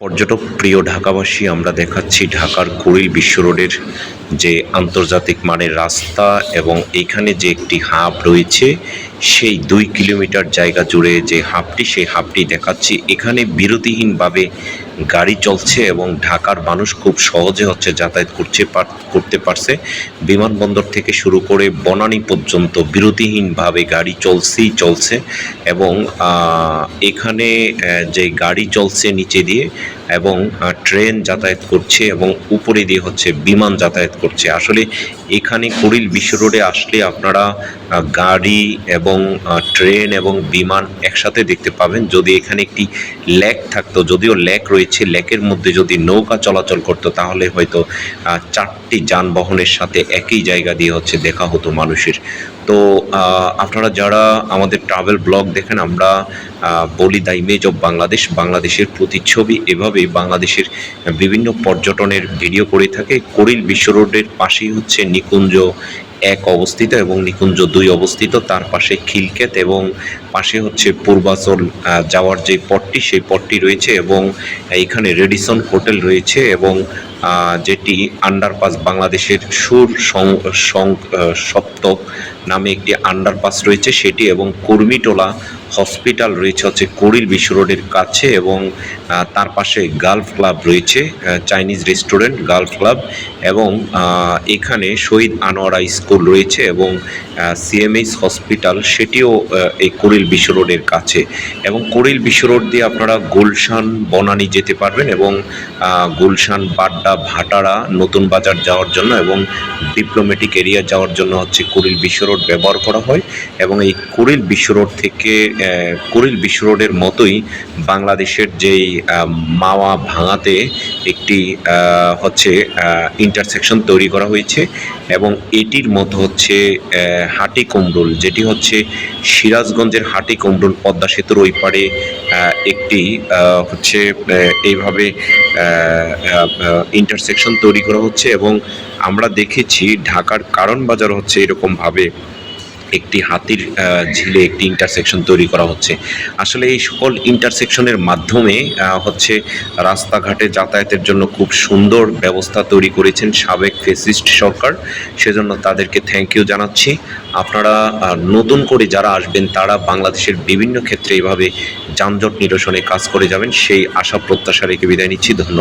পর্যটক প্রিয় ঢাকাবাসী আমরা দেখাচ্ছি ঢাকার কুড়িল বিশ্ব রোডের যে আন্তর্জাতিক মানের রাস্তা এবং এখানে যে একটি হাব রয়েছে, সেই দুই কিলোমিটার জায়গা জুড়ে যে হাবটি, সেই হাবটি দেখাচ্ছি। এখানে বিরতিহীনভাবে গাড়ি চলছে এবং ঢাকার মানুষ খুব সহজে হচ্ছে যাতায়াত করছে করতে পারছে। বিমানবন্দর থেকে শুরু করে বনানী পর্যন্ত বিরতিহীনভাবে গাড়ি চলছেই চলছে এবং এখানে যে গাড়ি চলছে নিচে দিয়ে এবং ট্রেন যাতায়াত করছে এবং উপরে দিয়ে হচ্ছে বিমান যাতায়াত করছে। আসলে এখানে কুড়িল বিশ্ব রোডে আসলে আপনারা গাড়ি এবং ট্রেন এবং বিমান একসাথে দেখতে পাবেন। যদি এখানে একটি ল্যাক থাকতো, যদিও ল্যাক রয়েছে ল্যাকের মধ্যে যদি নৌকা চলাচল করতো, তাহলে হয়তো চারটি যানবাহনের সাথে একই জায়গা দিয়ে হচ্ছে দেখা হতো মানুষের। তো আপনারা যারা আমাদের ট্রাভেল ব্লগ দেখেন, আমরা বলি দ্য ইমেজ অব বাংলাদেশ। বাংলাদেশের প্রতিচ্ছবি এভাবেই বাংলাদেশের বিভিন্ন পর্যটনের ভিডিও করে থাকে। করিল বিশ্ব রোডের পাশেই হচ্ছে নিকুঞ্জ এক অবস্থিত এবং নিকুঞ্জ দুই অবস্থিত। তার পাশে খিলক্ষেত এবং পাশে হচ্ছে পূর্বাচল যাওয়ার যে পথটি, সেই পথটি রয়েছে এবং এখানে রেডিসন হোটেল রয়েছে এবং যেটি আন্ডারপাস বাংলাদেশের সুর সপ্তক নামে একটি আন্ডারপাস রয়েছে। সেটি এবং কর্মীটোলা হসপিটাল রয়েছে হচ্ছে করিল বিশ্ব রোডের কাছে এবং তার পাশে গালফ ক্লাব রয়েছে চাইনিজ রেস্টুরেন্ট গালফ ক্লাব এবং এখানে শহীদ আনোয়ারা স্কুল রয়েছে এবং সিএমএইচ হসপিটাল সেটিও এই করিল বিশ্ব রোডের কাছে। এবং করিল বিশ্ব রোড দিয়ে আপনারা গুলশান, বনানী যেতে পারবেন এবং গুলশান, বাড্ডা ভাটারা, নতুন বাজার যাওয়ার জন্য এবং ডিপ্লোম্যাটিক এরিয়া যাওয়ার জন্য হচ্ছে কুড়িল বিশ্ব রোড ব্যবহার করা হয় এবং এই কুড়িল বিশ্ব রোড থেকে কুড়িল বিশ্ব রোডের মতোই বাংলাদেশের যেই মাওয়া ভাঙাতে একটি হচ্ছে ইন্টারসেকশন তৈরি করা হয়েছে এবং এটির মতো হচ্ছে হাটি কুমরুল যেটি হচ্ছে সিরাজগঞ্জের হাটি কুমরুল পদ্মা সেতুর ওই পারে একটি হচ্ছে এইভাবে ইন্টারসেকশন তৈরি করা হচ্ছে এবং আমরা দেখেছি ঢাকার কারণ বাজার হচ্ছে এরকমভাবে একটি হাতির ঝিলে একটি ইন্টারসেকশন তৈরি করা হচ্ছে। আসলে এই সকল ইন্টারসেকশনের মাধ্যমে হচ্ছে রাস্তাঘাটে যাতায়াতের জন্য খুব সুন্দর ব্যবস্থা তৈরি করেছেন সাবেক ফেসিস্ট সরকার। সেজন্য তাদেরকে থ্যাংক ইউ জানাচ্ছি। আপনারা নতুন করে যারা আসবেন, তারা বাংলাদেশের বিভিন্ন ক্ষেত্রে এইভাবে যানজট নিরসনে কাজ করে যাবেন, সেই আশা প্রত্যাশা রেখে বিদায় নিচ্ছি। ধন্যবাদ।